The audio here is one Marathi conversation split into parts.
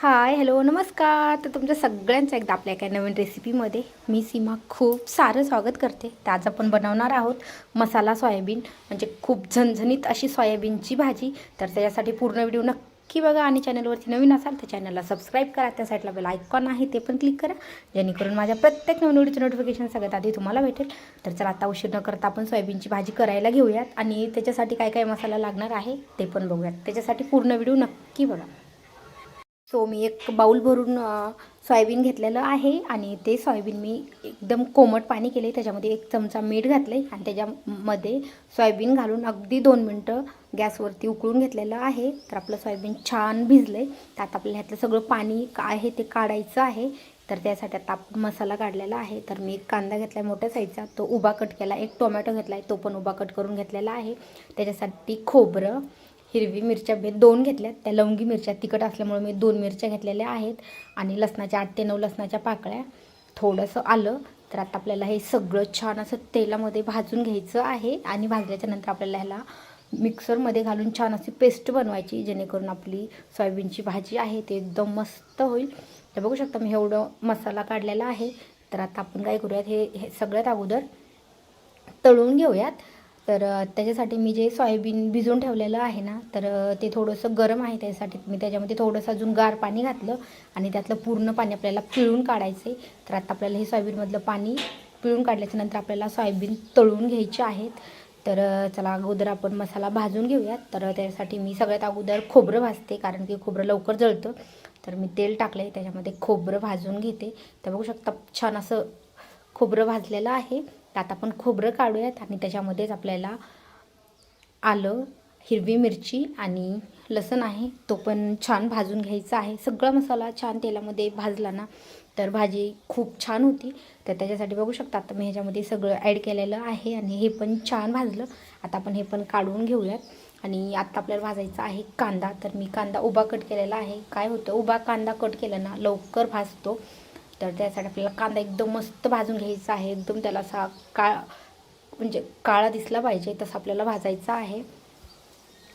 हाय हॅलो नमस्कार. तर तुमच्या सगळ्यांचं एकदा आपल्या एका नवीन रेसिपीमध्ये मी सीमा खूप सारं स्वागत करते. तर आज आपण बनवणार आहोत मसाला सोयाबीन म्हणजे खूप झणझणीत अशी सोयाबीनची भाजी. तर त्याच्यासाठी पूर्ण व्हिडिओ नक्की बघा आणि चॅनलवरती नवीन असाल तर चॅनलला सबस्क्राईब करा. त्या साईडला बेल आयकॉन आहे ते पण क्लिक करा. जेणेकरून माझ्या प्रत्येक नवीन व्हिडिओचं नोटिफिकेशन सगळ्यात आधी तुम्हाला भेटेल. तर चला आता उशीर न करता आपण सोयाबीनची भाजी करायला घेऊयात. आणि त्याच्यासाठी काय काय मसाला लागणार आहे ते पण बघूयात. त्याच्यासाठी पूर्ण व्हिडिओ नक्की बघा. सो मी एक बाऊल भरून सोयाबीन घेतलेलं आहे आणि ते सोयाबीन मी एकदम कोमट पाणी केले त्याच्यामध्ये एक चमचा मीठ घातले आणि त्याच्यामध्ये सोयाबीन घालून अगदी दोन मिनटं गॅसवरती उकळून घेतलेलं आहे. तर आपलं सोयाबीन छान भिजलं तर आता आपल्याला ह्यातलं सगळं पाणी आहे ते काढायचं आहे. तर त्यासाठी आता आपण मसाला काढलेला आहे. तर मी एक कांदा घेतला आहे मोठ्या साईजचा. तो उभा कट केला. एक टोमॅटो घेतला आहे तो पण उभा कट करून घेतलेला आहे. त्याच्यासाठी खोबरं हिरवी मिरच्या भेद दोन घेतल्यात. त्या लवंगी मिरच्या तिखट असल्यामुळे मी दोन मिरच्या घेतलेल्या आहेत आणि लसणाच्या आठ ते नऊ लसणाच्या पाकळ्या. थोडंसं आलं तर आता आपल्याला हे सगळं छान असं तेलामध्ये भाजून घ्यायचं आहे आणि भाजल्याच्या नंतर आपल्याला ह्याला मिक्सरमध्ये घालून छान अशी पेस्ट बनवायची जेणेकरून आपली सोयाबीनची भाजी आहे ते एकदम मस्त होईल. तर बघू शकता मी एवढं मसाला काढलेला आहे. तर आता आपण काय करूयात हे हे सगळ्यात अगोदर तळून घेऊयात. तर त्याच्यासाठी मी जे सोयाबीन भिजवून ठेवलेलं आहे ना तर ते थोडंसं गरम आहे त्यासाठी मी त्याच्यामध्ये थोडंसं अजून गार पाणी घातलं आणि त्यातलं पूर्ण पाणी आपल्याला पिळून काढायचं आहे तर आता आपल्याला हे सोयाबीनमधलं पाणी पिळून काढल्याच्या नंतर आपल्याला सोयाबीन तळून घ्यायचे आहेत. तर चला अगोदर आपण मसाला भाजून घेऊयात. तर त्यासाठी मी सगळ्यात अगोदर खोबरं भाजते कारण की खोबरं लवकर जळतं. तर मी तेल टाकलं आहे त्याच्यामध्ये खोबरं भाजून घेते. तर बघू शकता छान असं खोबरं भाजलेलं आहे. तर आता आपण खोबरं काढूयात आणि त्याच्यामध्येच आपल्याला आलं हिरवी मिरची आणि लसण आहे. तो पण छान भाजून घ्यायचा आहे. सगळा मसाला छान तेलामध्ये भाजला ना तर भाजी खूप छान होती. तर त्याच्यासाठी बघू शकता आता मी ह्याच्यामध्ये सगळं ॲड केलेलं आहे आणि हे पण छान भाजलं. आता आपण हे पण काढून घेऊयात. आणि आत्ता आपल्याला भाजायचा आहे कांदा. तर मी कांदा उभा कट केलेला आहे. काय होतं? उभा कांदा कट केला ना लवकर भाजतो. तर त्यासाठी आपल्याला कांदा एकदम मस्त भाजून घ्यायचा आहे. एकदम त्याला असा काळ म्हणजे काळा दिसला पाहिजे तसं आपल्याला भाजायचा आहे.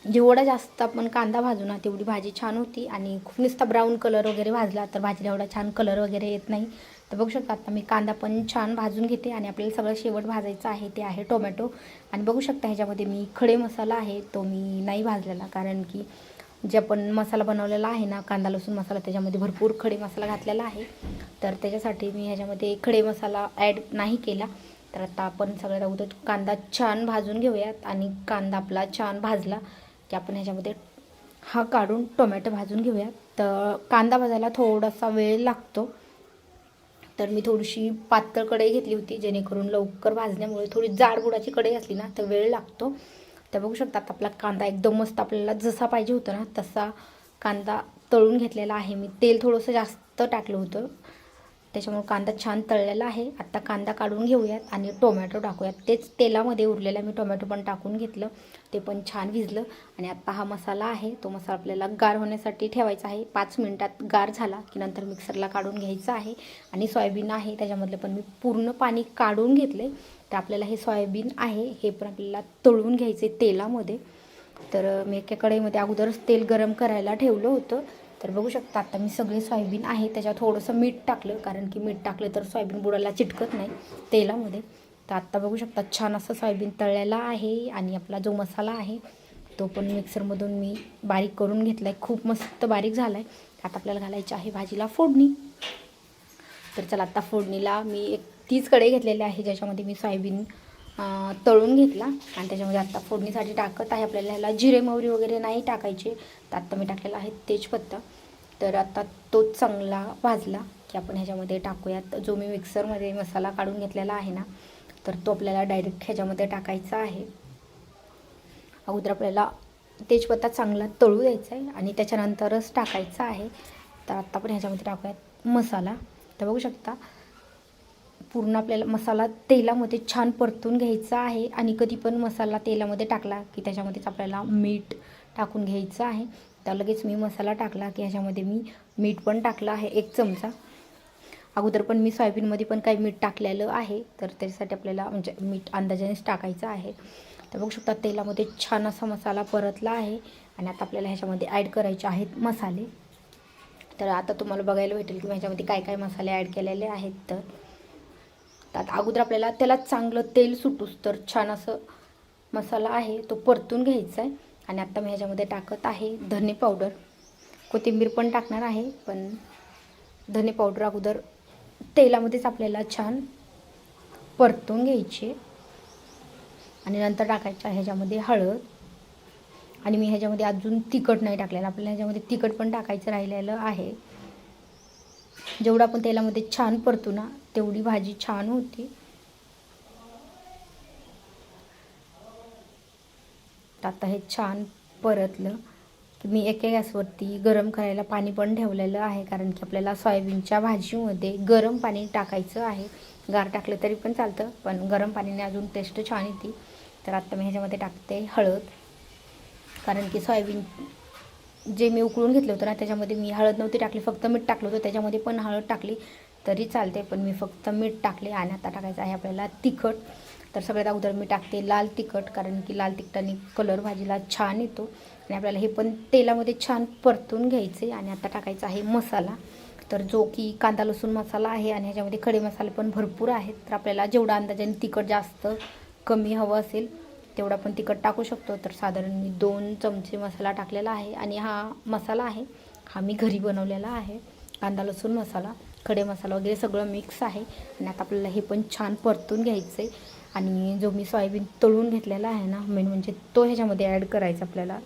जेवढा जास्त आपण कांदा भाजू ना तेवढी भाजी छान होती. आणि खूप नुसता ब्राऊन कलर वगैरे भाजला तर भाजीला एवढा छान कलर वगैरे येत नाही. तर बघू शकता आता मी कांदा पण छान भाजून घेते आणि आपल्याला सगळं शेवट भाजायचं आहे ते आहे टोमॅटो. आणि बघू शकता ह्याच्यामध्ये मी खडे मसाला आहे तो मी नाही भाजलेला. कारण की जे आपण मसाला बनवलेला आहे ना कांदा लसूण मसाला त्याच्यामध्ये भरपूर खडे मसाला घातलेला आहे. तर त्याच्यासाठी मी ह्याच्यामध्ये खडे मसाला ॲड नाही केला. तर आता आपण सगळ्यात अगोदर कांदा छान भाजून घेऊयात आणि कांदा आपला छान भाजला की आपण ह्याच्यामध्ये हा काढून टोमॅटो भाजून घेऊयात. तर कांदा भाजायला थोडासा वेळ लागतो. तर मी थोडीशी पातळ कढई घेतली होती जेणेकरून लवकर भाजण्यामुळे थोडी जाडबुडाची कढई असली ना तर वेळ लागतो. तर बघू शकतात आपला कांदा एकदम मस्त आपल्याला जसा पाहिजे होता ना तसा कांदा तळून घेतलेला आहे. मी तेल थोडंसं जास्त टाकलं होतं. त्याच्यामुळे कांदा छान तळलेला आहे. आत्ता कांदा काढून घेऊयात आणि टोमॅटो टाकूयात. तेच तेलामध्ये उरलेला मी टोमॅटो पण टाकून घेतलं. ते पण छान भिजलं. आणि आत्ता हा मसाला आहे. तो मसाला आपल्याला गार होण्यासाठी ठेवायचा आहे. पाच मिनटात गार झाला की नंतर मिक्सरला काढून घ्यायचं आहे. आणि सोयाबीन आहे. त्याच्यामधलं पण मी पूर्ण पाणी काढून घेतलं तर आपल्याला हे सोयाबीन आहे. हे पण आपल्याला तळून घ्यायचे तेलामध्ये. तर मी एका कढईमध्ये अगोदरच तेल गरम करायला ठेवलं होतं. तर बघू शकता आता मी सगळे सोयाबीन आहे त्याच्यात थोडंसं मीठ टाकलं कारण की मीठ टाकलं तर सोयाबीन बुडाला चिटकत नाही तेलामध्ये. तर आत्ता बघू शकता छान असं सोयाबीन तळलेला आहे आणि आपला जो मसाला आहे तो पण मिक्सरमधून मी बारीक करून घेतला आहे खूप मस्त बारीक झाला आहे आता आपल्याला घालायची आहे भाजीला फोडणी. तर चला आत्ता फोडणीला मी एक तीच कडे घेतलेली आहे ज्याच्यामध्ये मी सोयाबीन तळून घेतला. आणि त्याच्यामध्ये आत्ता फोडणीसाठी टाकत आहे आपल्याला. ह्याला जिरे मोहरी वगैरे नाही टाकायचे. तर आत्ता मी टाकलेला आहे तेजपत्ता. तर आता तो चांगला भाजला की आपण ह्याच्यामध्ये टाकूयात. जो मी मिक्सरमध्ये मसाला काढून घेतलेला आहे ना तर तो आपल्याला डायरेक्ट ह्याच्यामध्ये टाकायचा आहे. अगोदर आपल्याला तेजपत्ता चांगला तळू द्यायचा आहे आणि त्याच्यानंतरच टाकायचा आहे. तर आत्ता आपण ह्याच्यामध्ये टाकूयात मसाला. तर बघू शकता पूर्ण आपल्याला मसाला तेलामध्ये छान परतून घ्यायचा आहे. आणि कधी पण मसाला तेलामध्ये टाकला की त्याच्यामध्येच आपल्याला मीठ टाकून घ्यायचं आहे. तर लगेच मी मसाला टाकला की ह्याच्यामध्ये मी मीठ पण टाकलं आहे एक चमचा. अगोदर पण मी सोयाबीनमध्ये पण काही मीठ टाकलेलं आहे. तर त्याच्यासाठी आपल्याला म्हणजे मीठ अंदाजानेच टाकायचं आहे. तर बघू शकता तेलामध्ये छान असा मसाला परतला आहे. आणि आता आपल्याला ह्याच्यामध्ये ॲड करायचे आहेत मसाले. तर आता तुम्हाला बघायला भेटेल की ह्याच्यामध्ये काय काय मसाले ॲड केलेले आहेत. तर लागतात अगोदर आपल्याला त्याला चांगलं तेल सुटूस तर छान असं मसाला आहे तो परतून घ्यायचा आहे. आणि आत्ता मी ह्याच्यामध्ये टाकत आहे धने पावडर. कोथिंबीर पण टाकणार आहे पण धने पावडर अगोदर तेलामध्येच आपल्याला छान परतून घ्यायची. आणि नंतर टाकायचं आहे ह्याच्यामध्ये हळद. आणि मी ह्याच्यामध्ये अजून तिखट नाही टाकलेलं. आपल्याला ह्याच्यामध्ये तिखट पण टाकायचं राहिलेलं आहे. जेवढं आपण तेलामध्ये छान परतू ना तेवढी भाजी छान होती. आता हे छान परतलं. की मी एका गॅसवरती गरम करायला पाणी पण ठेवलेलं आहे कारण की आपल्याला सोयाबीनच्या भाजीमध्ये गरम पाणी टाकायचं आहे. गार टाकलं तरी पण चालतं पण गरम पाणीने अजून टेस्ट छान येते. तर आत्ता मी ह्याच्यामध्ये टाकते हळद. कारण की सोयाबीन जे मी उकळून घेतलं होतं ना त्याच्यामध्ये मी हळद नव्हती टाकली फक्त मीठ टाकलं होतं त्याच्यामध्ये पण हळद टाकली. तरी चालते पण मी फक्त मीठ टाकले आणि आता टाकायचं आहे आपल्याला तिखट. तर सगळ्यात अगोदर मी टाकते लाल तिखट कारण की लाल तिखटाने कलर भाजीला छान येतो. आणि आपल्याला हे पण तेलामध्ये छान परतून घ्यायचे आणि आता टाकायचा आहे मसाला. तर जो की कांदा लसूण मसाला आहे आणि ह्याच्यामध्ये खडे मसाले पण भरपूर आहेत. तर आपल्याला जेवढा अंदाजाने तिखट जास्त कमी हवं असेल तेवढा पण तिखट टाकू शकतो. तर साधारण मी दोन चमचे मसाला टाकलेला आहे. आणि हा मसाला आहे हा मी घरी बनवलेला आहे कांदा लसूण मसाला. खडे मसाला वगैरे सगळं मिक्स आहे. आणि आता आपल्याला हे पण छान परतून घ्यायचं आहे आणि जो मी सोयाबीन तळून घेतलेला आहे ना मेन म्हणजे तो ह्याच्यामध्ये ॲड करायचा आपल्याला.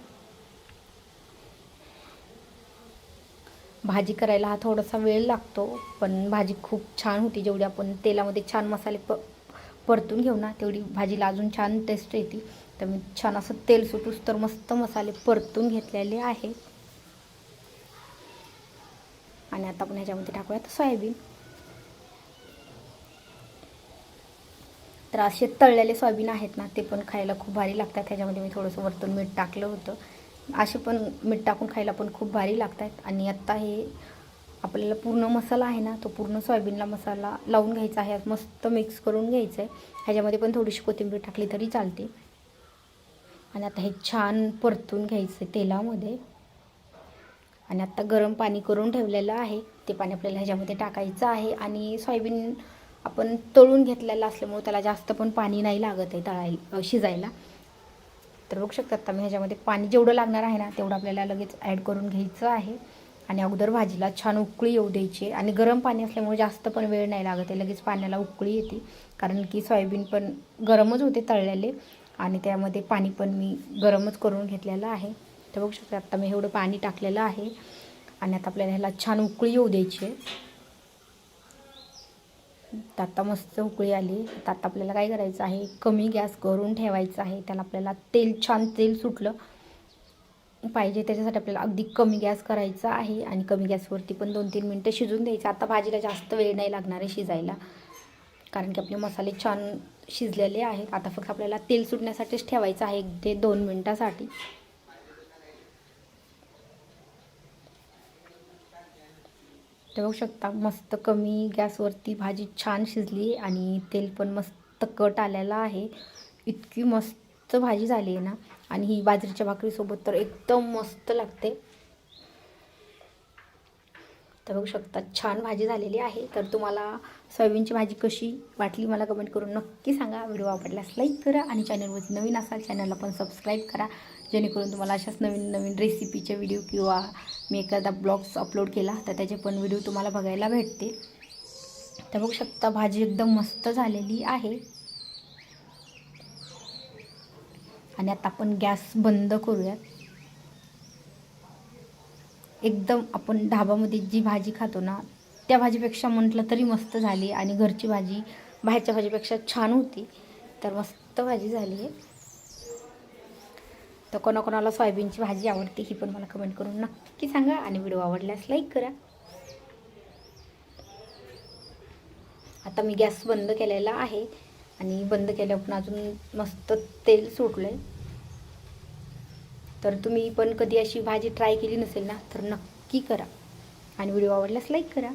भाजी करायला हा थोडासा वेळ लागतो पण भाजी खूप छान होती. जेवढी आपण तेलामध्ये छान मसाले प परतून घेऊ ना तेवढी भाजीला अजून छान टेस्ट येते. तर मी छान असं तेल सुटूस तर मस्त मसाले परतून घेतलेले आहे. आणि आता आपण ह्याच्यामध्ये टाकूयात सोयाबीन. तर असे तळलेले सोयाबीन आहेत ना ते पण खायला खूप भारी लागतात. ह्याच्यामध्ये मी थोडंसं वरतून मीठ टाकलं होतं. असे पण मीठ टाकून खायला पण खूप भारी लागतात. आणि आत्ता हे आपल्याला पूर्ण मसाला आहे ना तो पूर्ण सोयाबीनला मसाला लावून घ्यायचा आहे. मस्त मिक्स करून घ्यायचं आहे ह्याच्यामध्ये पण थोडीशी कोथिंबीर टाकली तरी चालते. आणि आता हे छान परतून घ्यायचं आहे तेलामध्ये. आणि आत्ता गरम पाणी करून ठेवलेलं आहे. ते पाणी आपल्याला ह्याच्यामध्ये टाकायचं आहे आणि सोयाबीन आपण तळून घेतलेलं असल्यामुळे त्याला जास्त पण पाणी नाही लागत आहे तळायला शिजायला. तर बघू शकतात आता मी ह्याच्यामध्ये पाणी जेवढं लागणार आहे ना तेवढं आपल्याला लगेच ॲड करून घ्यायचं आहे. आणि अगोदर भाजीला छान उकळी येऊ द्यायची. आणि गरम पाणी असल्यामुळे जास्त पण वेळ नाही लागत आहे. लगेच पाण्याला उकळी येते. कारण की सोयाबीन पण गरमच होते तळलेले. आणि त्यामध्ये पाणी पण मी गरमच करून घेतलेलं आहे. तर बघू शकता आता मी एवढं पाणी टाकलेलं आहे आणि आता आपल्याला ह्याला छान उकळी येऊ द्यायची आहे. आता मस्त उकळी आली. तर आता आपल्याला काय करायचं आहे? कमी गॅस करून ठेवायचं आहे. त्याला आपल्याला तेल छान तेल सुटलं पाहिजे. त्याच्यासाठी आपल्याला अगदी कमी गॅस करायचा आहे आणि कमी गॅसवरती पण दोन तीन मिनटं शिजून द्यायचं. आता भाजीला जास्त वेळ नाही लागणार आहे शिजायला. कारण की आपले मसाले छान शिजलेले आहेत. आता फक्त आपल्याला तेल सुटण्यासाठीच ठेवायचं आहे. एक ते दोन मिनटासाठी. ते बघू शकता मस्त कमी गॅसवरती भाजी छान शिजली आणि तेल पण मस्त कट आलेला आहे. इतकी मस्त भाजी झाली आहे ना. आणि ही बाजरीच्या भाकरीसोबत तर एकदम मस्त लागते. तर बघू शकता छान भाजी झालेली आहे. तर तुम्हाला सोयाबीनची भाजी कशी वाटली मला कमेंट करून नक्की सांगा. व्हिडिओ आवडल्यास लाईक करा आणि चॅनलवरती नवीन असाल चॅनलला पण सबस्क्राईब करा. जेणेकरून तुम्हाला अशाच नवीन नवीन रेसिपीचे व्हिडिओ किंवा मी एखादा ब्लॉग्स अपलोड केला तर त्याचे पण व्हिडिओ तुम्हाला बघायला भेटते तर बघू शकता भाजी एकदम मस्त झालेली आहे. आणि आता आपण गॅस बंद करूयात. एकदम आपण ढाबामध्ये जी भाजी खातो ना त्या भाजीपेक्षा म्हटलं तरी मस्त झाली आणि घरची भाजी बाहेरच्या भाजीपेक्षा छान होती. तर मस्त भाजी झाली आहे तर कोणाकोणाला सोयाबीनची भाजी आवडते ही पण मला कमेंट करून नक्की सांगा आणि व्हिडिओ आवडल्यास लाईक करा. आता मी गॅस बंद केलेला आहे आणि बंद केल्यावर पण अजून मस्त तेल सुटलं आहे तर तुम्ही पण कधी अशी भाजी ट्राय केली नसेल ना तर नक्की करा आणि व्हिडिओ आवडल्यास लाईक करा.